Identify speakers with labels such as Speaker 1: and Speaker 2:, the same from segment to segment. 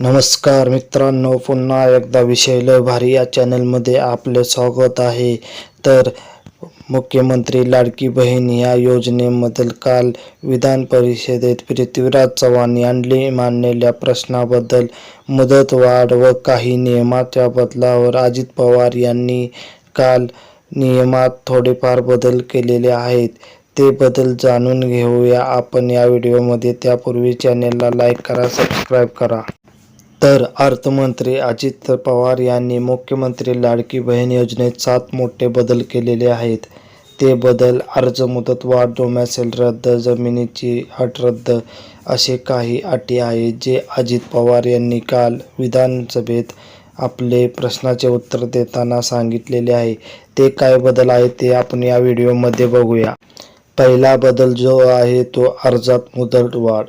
Speaker 1: नमस्कार मित्रांनो पुन्हा एकदा विषय लय भारी या चॅनलमध्ये आपले स्वागत आहे. तर मुख्यमंत्री लाडकी बहीण या योजनेमधील काल विधान परिषदेत पृथ्वीराज चव्हाण यांनी मांडलेल्या प्रश्नाबद्दल मुदतवाढ व काही नियमाच्या बदलावर अजित पवार यांनी काल नियमात थोडेफार बदल केलेले आहेत. ते बदल जाणून घेऊया. आपण या व्हिडिओमध्ये. त्यापूर्वी चॅनेलला लाईक करा सबस्क्राईब करा. तर अर्थमंत्री अजित पवार यांनी मुख्यमंत्री लाडकी बहीण योजनेत सात मोठे बदल केलेले आहेत. ते बदल अर्ज मुदत वाढ डोमॅसेल रद्द जमिनीची अट रद्द असे काही अटी आहेत जे अजित पवार यांनी काल विधानसभेत आपले प्रश्नाचे उत्तर देताना सांगितलेले आहे. ते काय बदल आहेत ते आपण या व्हिडिओमध्ये बघूया. पहिला बदल जो आहे तो अर्जात मुदत वाढ.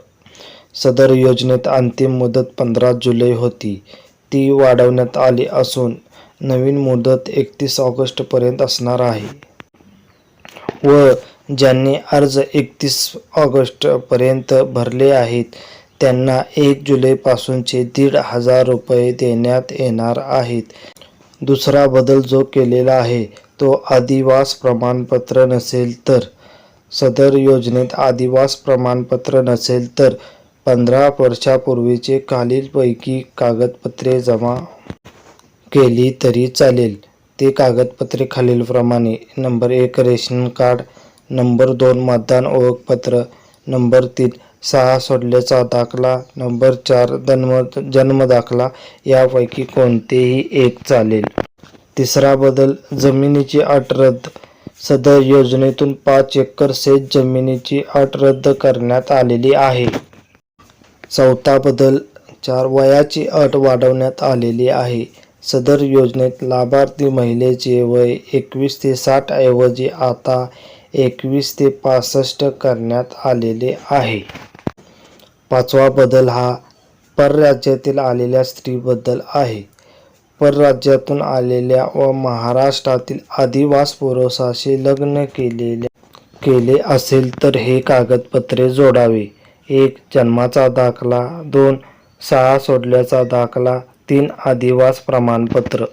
Speaker 1: सदर योजनेत अंतिम मुदत पंधरा जुलै होती. ती वाढवण्यात आली असून नवीन मुदत एकतीस ऑगस्टपर्यंत असणार आहे. व ज्यांनी अर्ज एकतीस ऑगस्टपर्यंत भरले आहेत त्यांना एक जुलैपासूनचे दीड हजार रुपये देण्यात येणार आहेत. दुसरा बदल जो केलेला आहे तो आदिवास प्रमाणपत्र नसेल तर. सदर योजनेत आदिवास प्रमाणपत्र नसेल तर पंधरा वर्षापूर्वीचे खालीलपैकी कागदपत्रे जमा केली तरी चालेल. ते कागदपत्रे खालीलप्रमाणे. नंबर एक रेशन कार्ड. नंबर दोन मतदान ओळखपत्र. नंबर तीन सहा सोडल्याचा दाखला. नंबर चार जन्म जन्मदाखला यापैकी कोणतेही एक चालेल. तिसरा बदल जमिनीची अट रद्द. सदर योजनेतून पाच एकर शेत जमिनीची अट रद्द करण्यात आलेली आहे. चौथा बदल चार वयाची अट वाढवण्यात आलेली आहे. सदर योजनेत लाभार्थी महिलेचे वय एकवीस ते साठ ऐवजी आता एकवीस ते पासष्ट करण्यात आलेले आहे. पाचवा बदल हा परराज्यातील आलेल्या स्त्रीबद्दल आहे. परराज्यातून आलेल्या व महाराष्ट्रातील आदिवास पुरुषाशी लग्न केलेल्या केले असेल तर हे कागदपत्रे जोडावे. एक जन्माचा दाखला. दोन शाळा सोडल्याचा दाखला. तीन आदिवास प्रमाणपत्र.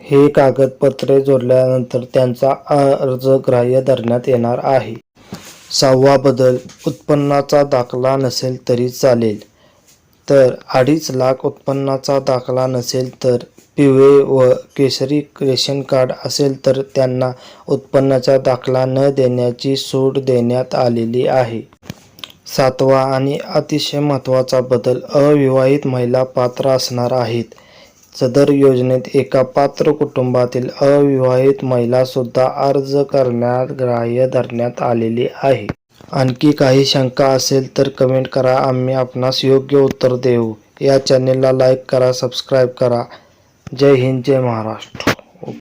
Speaker 1: हे कागदपत्रे जोडल्यानंतर त्यांचा अर्ज ग्राह्य धरण्यात येणार आहे. सहावा बदल उत्पन्नाचा दाखला नसेल तरी चालेल. तर अडीच लाख उत्पन्नाचा दाखला नसेल तर पिवळे व केशरी रेशन कार्ड असेल तर त्यांना उत्पन्नाचा दाखला न देण्याची सूट देण्यात आलेली आहे. सातवा आणि अतिशय महत्त्वाचा बदल अविवाहित महिला पात्र असणार आहेत. सदर योजनेत एका पात्र कुटुंबातील अविवाहित महिलासुद्धा अर्ज करण्यात ग्राह्य धरण्यात आलेली आहे. आणखी काही शंका असेल तर कमेंट करा आम्ही आपणास योग्य उत्तर देऊ. या चॅनेलला लाईक करा सबस्क्राईब करा. जय हिंद जय महाराष्ट्र.